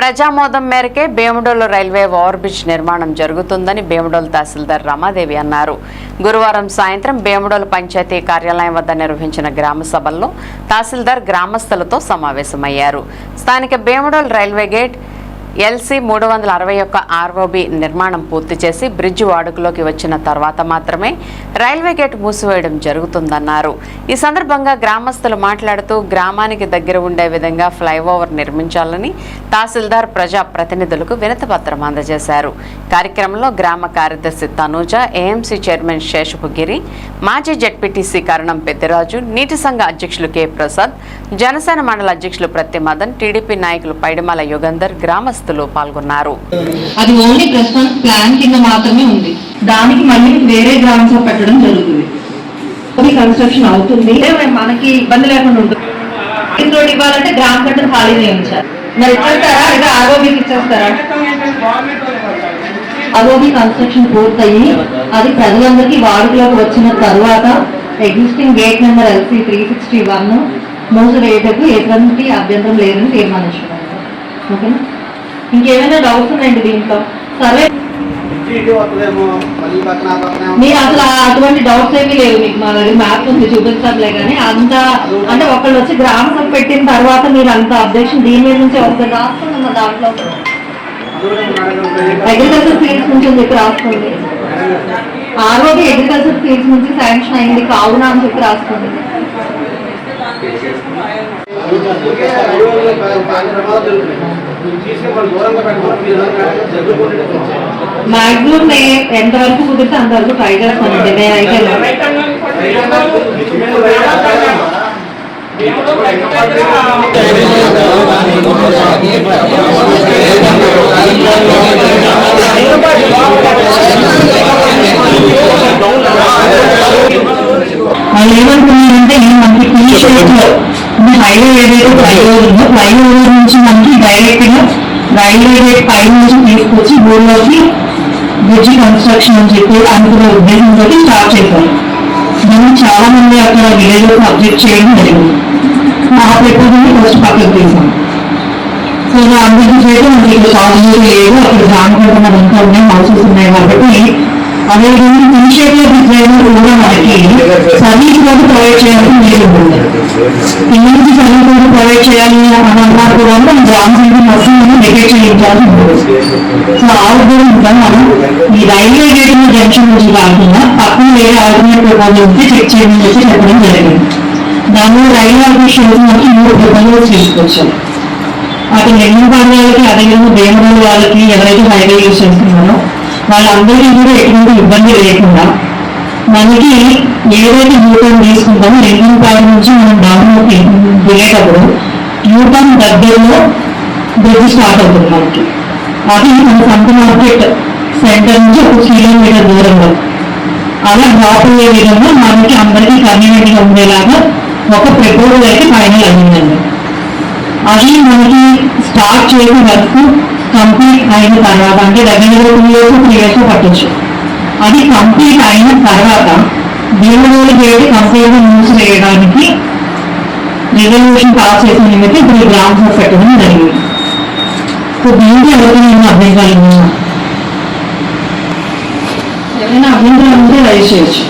ప్రజామోదం మేరకే Bhimadolu railway over bridge నిర్మాణం జరుగుతుందని భీమడోలు తహసీల్దార్ రమాదేవి అన్నారు. గురువారం సాయంత్రం భీమడోలు పంచాయతీ కార్యాలయం వద్ద నిర్వహించిన గ్రామ సభల్లో తహసీల్దార్ గ్రామస్తులతో సమావేశమయ్యారు. స్థానిక భీమడోలు రైల్వే గేట్ ఎల్సీ మూడు వందల అరవై ఒక్క ఆర్ఓబి నిర్మాణం పూర్తి చేసి బ్రిడ్జ్ వాడుకలోకి వచ్చిన తర్వాత మాత్రమే రైల్వే గేట్ మూసివేయడం జరుగుతుందన్నారు. ఈ సందర్భంగా గ్రామస్తులు మాట్లాడుతూ గ్రామానికి దగ్గర ఉండే విధంగా ఫ్లైఓవర్ నిర్మించాలని తహసీల్దార్ ప్రజా ప్రతినిధులకు వినతిపత్రం అందజేశారు. కార్యక్రమంలో గ్రామ కార్యదర్శి తనూజ ఏఎంసీ చైర్మన్ శేషపు గిరి మాజీ జడ్పీటీసీ కరణం పెద్దిరాజు నీటి సంఘ అధ్యక్షులు కె ప్రసాద్ జనసేన మండల అధ్యక్షులు ప్రతి మదన్ టీడీపీ నాయకులు పైడిమల యుగంధర్ గ్రామస్తులు పాల్గొన్నారు. అది ఓన్లీ ప్రస్తుతం ప్లాన్ కింద మాత్రమే ఉంది. దానికి మళ్ళీ వేరే గ్రామ సభ పెట్టడం జరుగుతుంది. కన్స్ట్రక్షన్ అవుతుంది. మనకి ఇబ్బంది లేకుండా ఉంటుంది. ఇంట్లో రోడ్ ఇవ్వాలంటే గ్రామ కట్టర్ ఖాళీ చేయించాలి. మరి ఇచ్చేస్తారా? లేదా ఆరోగ్యకి ఇచ్చేస్తారా? అదోబి కన్స్ట్రక్షన్ పూర్తయి అది ప్రజలందరికీ వాడుకలోకి వచ్చిన తర్వాత existing gate number LC three sixty one మూసివేయటకు ఎటువంటి అభ్యంతరం లేదని తీర్మానించుకున్నాను ఓకేనా? ఇంకేమైనా డౌట్స్ ఉన్నాయండి దీంట్లో? సర్వే. మీరు అసలు అటువంటి డౌట్స్ ఏమీ లేవు మీకు మా దగ్గర మ్యాప్ ఉంది చూపించట్లే కానీ అంత అంటే ఒకళ్ళు వచ్చి గ్రామ సభ పెట్టిన తర్వాత మీరు అంత అబ్జెక్షన్ దీని మీద నుంచి వస్తుంది రాస్తుంది దాంట్లో మేడం ఉంటుంది. అగ్రికల్చర్ ఫీల్డ్స్ నుంచి చెప్పి రాస్తుంది. ఆర్ఓబి అగ్రికల్చర్ ఫీల్డ్స్ నుంచి శాంక్షన్ అయింది కావున అని చెప్పి రాస్తుంది. మాక్సిమం ఎంతవరకు కుదిరితే అంతవరకు ట్రై చేస్తానండి నేనైతే వాళ్ళు ఏమనుకున్నారంటే మనకి టీ హైవే ఏదైతే ఫ్లైఓవర్ ఉందో ఫ్లైఓవర్ నుంచి మనకి డైరెక్ట్గా రైల్వే పై నుంచి తీసుకొచ్చి ఊళ్ళోకి బ్రిడ్జ్ కన్స్ట్రక్షన్ అని చెప్పి అనుకునే ఉద్దేశంతో స్టార్ట్ చేశారు. దాన్ని చాలా మంది అక్కడ విలేజ్లో అబ్జెక్ట్ చేయడం జరిగింది. మా ప్రపోజల్ ఫస్ట్ పక్కకు తీసాం సో అందరికీ చేయడం మనకి ఇక్కడ సాగు లేదు అక్కడ జామకుంటున్న అంతా ఉన్నాయి హౌసెస్ ఉన్నాయి కాబట్టి అనేది ఇనిషియేటివ్ డిజైన్ కూడా మనకి సర్వీస్ కూడా ప్రొవైడ్ చేయాలని మీరు ఉంటుంది పిల్లలకి సర్వీస్ కూడా ప్రొవైడ్ చేయాలి అని అన్నారు కూడా మనం గ్రామీణ సంఖ్య మొత్తం చేయించాలి ఉంటుంది సో ఆ ఉద్యోగం మనం ఈ రైల్వే గేట్ జంక్షన్ నుంచి కాకుండా పక్కన వేరే ఆల్టర్నేట్ ప్రపోజల్ ఉంటే చెక్ చేయమని చెప్పి చెప్పడం జరిగింది దానిలో రైల్వే ఆఫీషియల్స్ మనకి మూడు ప్రపోజల్స్ తీసుకొచ్చాం అటు నెల్లూరు వాళ్ళకి అదేవిధంగా దేవరాలు వాళ్ళకి ఎవరైతే హైవే యూజ్ చేస్తున్నారో వాళ్ళందరికీ కూడా ఎటువంటి ఇబ్బంది లేకుండా మనకి ఏదైతే యూటర్న్ తీసుకుంటామో నెల్లూరు పాయింట్ నుంచి మనం డౌన్లోకి దిగేటప్పుడు యూటర్న్ దగ్గరలో బ్రిడ్జ్ స్టార్ట్ అవుతుంది మనకి. అది మన సంత మార్కెట్ సెంటర్ నుంచి ఒక కిలోమీటర్ దూరంలో. అలా డ్రాప్ అయ్యే విధంగా మనకి అందరికీ కన్వీనియంట్గా ఉండేలాగా ఒక ప్రపోజల్ అయితే ఫైనల్ అయ్యిందండి. అది మనకి స్టార్ట్ చేసే వరకు కంప్లీట్ అయిన తర్వాత అంటే దగ్గర టూ ఇయర్స్ త్రీ ఇయర్స్ అది కంప్లీట్ అయిన తర్వాత భీమడోలు గేట్ కంప్లీట్ మూసివేయడానికి రిజల్యూషన్ పాస్ చేసిన నిమిత్తం ఇప్పుడు ఈ గ్రామ సభ పెట్టడం జరిగింది. సో దీనికి ఎవరికైనా అభ్యంతరాలు ఉన్నా ఏమైనా అభ్యంతరాలు ఉంటే రైజ్ చేయొచ్చు